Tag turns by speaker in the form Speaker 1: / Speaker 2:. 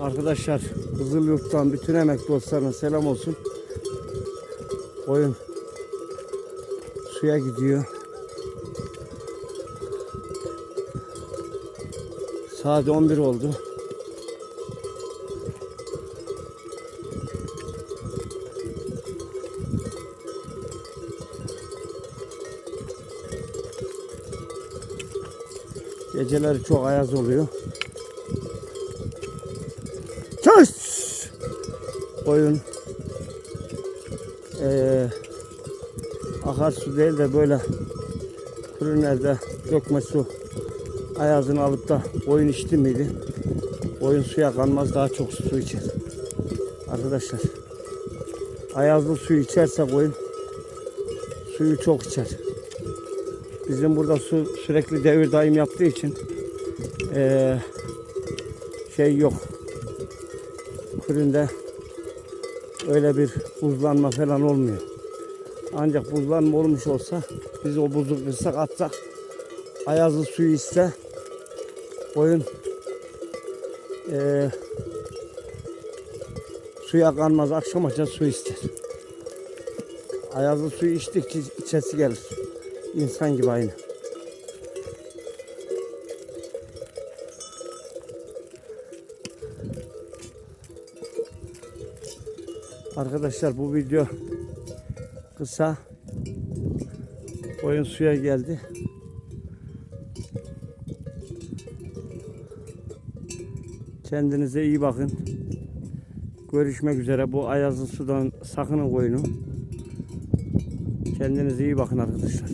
Speaker 1: Arkadaşlar Kızılyurt'tan bütün emek dostlarına selam olsun. Koyun suya gidiyor. Saat 11 oldu. Geceleri çok ayaz oluyor. Çöz! Koyun eee akarsu değil de böyle kurunerde dökme su ayazını alıp da koyun içti miydi? Koyun suya kanmaz daha çok su içer. Arkadaşlar ayazlı suyu içerse koyun suyu çok içer. Bizim burada su sürekli devir daim yaptığı için eee, şey yok. Kurunda öyle bir buzlanma falan olmuyor. Ancak buzlanma olmuş olsa biz o buzu kırsak atsak ayazlı suyu ise koyun eee suya kanmaz akşam akşam su ister. Ayazlı suyu içtikçe içesi gelir. İnsan gibi aynı. Arkadaşlar bu video kısa. Koyun suya geldi. Kendinize iyi bakın. Görüşmek üzere. Bu ayazlı sudan sakının koyunu. Kendinize iyi bakın arkadaşlar.